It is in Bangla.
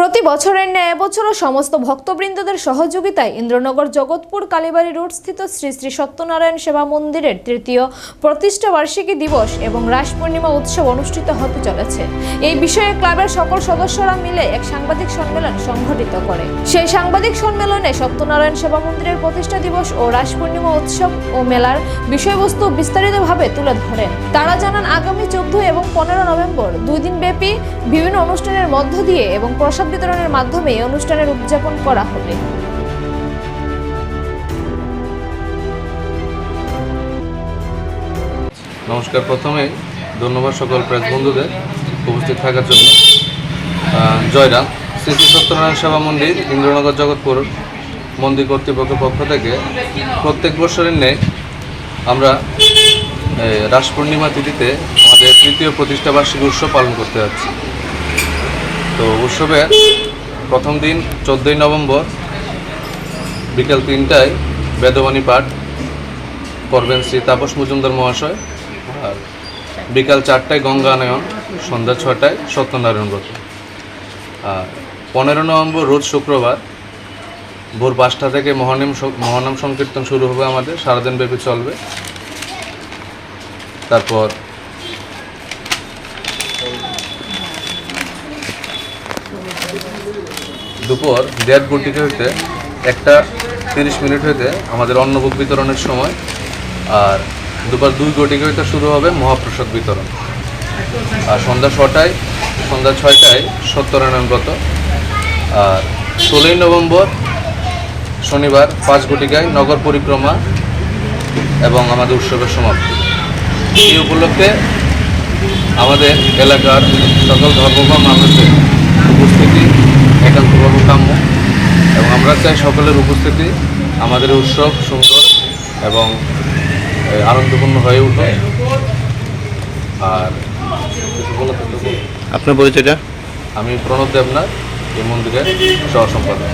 প্রতি বছরের ন্যায় এবছরও সমস্ত ভক্তবৃন্দদের সহযোগিতায় ইন্দ্রনগর জগৎপুর কালীবাড়ি রোড স্থিত শ্রী শ্রী সত্যনারায়ণ সেবা মন্দিরের তৃতীয় প্রতিষ্ঠা বার্ষিকী দিবস এবং রাস পূর্ণিমা উৎসব অনুষ্ঠিত হতে চলেছে। এই বিষয়ে ক্লাবের সকল সদস্যরা মিলে এক সাংবাদিক সম্মেলন সংঘটিত করে। সেই সাংবাদিক সম্মেলনে সত্যনারায়ণ সেবা মন্দিরের প্রতিষ্ঠা দিবস ও রাস পূর্ণিমা উৎসব ও মেলার বিষয়বস্তু বিস্তারিতভাবে তুলে ধরেন। তারা জানান, আগামী চোদ্দ এবং পনেরো নভেম্বর দুই দিন ব্যাপী বিভিন্ন অনুষ্ঠানের মধ্য দিয়ে এবং প্রসাদ বিতরণের মাধ্যমে অনুষ্ঠানের উদযাপন করা হবে। নমস্কার। প্রথমে ধন্যবাদ সকল প্রেস বন্ধুদের উপস্থিত থাকার জন্য। জয়রাম। শ্রী শ্রী সত্যনারায়ণ সেবা মন্দির, ইন্দ্রনগর জগৎপুর মন্দির কর্তৃপক্ষের পক্ষ থেকে প্রত্যেক বছরের ন্যায় আমরা রাস পূর্ণিমা তিথিতে আমাদের তৃতীয় প্রতিষ্ঠা বার্ষিকী উৎসব পালন করতে যাচ্ছি। তো উৎসবের প্রথম দিন চোদ্দোই নভেম্বর বিকেল তিনটায় বেদবাণী পাঠ করবেন শ্রী তাপস মজুমদার মহাশয় আর বিকাল চারটায় গঙ্গানয়ন সন্ধ্যা ছটায় সত্যনারায়ণ ব্রত। আর পনেরো নভেম্বর রোজ শুক্রবার ভোর পাঁচটা থেকে মহানিম মহানাম সংকীর্তন শুরু হবে আমাদের সারাদিন ব্যাপী চলবে। তারপর দুপুর দেড় ঘটিকা হইতে একটা তিরিশ মিনিট হইতে আমাদের অন্নভোগ বিতরণের সময়। আর দুপুর দুই ঘটিকা হইতে শুরু হবে মহাপ্রসাদ বিতরণ। আর সন্ধ্যা ছটায়, সন্ধ্যা ছয়টায় সত্যনারায়ণ ব্রত। আর ষোলোই নভেম্বর শনিবার পাঁচ ঘটিকায় নগর পরিক্রমা এবং আমাদের উৎসবের সমাপ্তি। এই উপলক্ষে আমাদের এলাকার সকল ধর্মগ্রাম মানুষের উপস্থিতি একান্তভাবে কাম্য এবং আমরা চাই সকলের উপস্থিতি আমাদের উৎসব সুন্দর এবং আনন্দপূর্ণ হয়ে উঠে আর কিছু বলা। আপনার পরিচয়টা? আমি প্রণব দেবনাথ এই মন্দিরের সহ সম্পাদক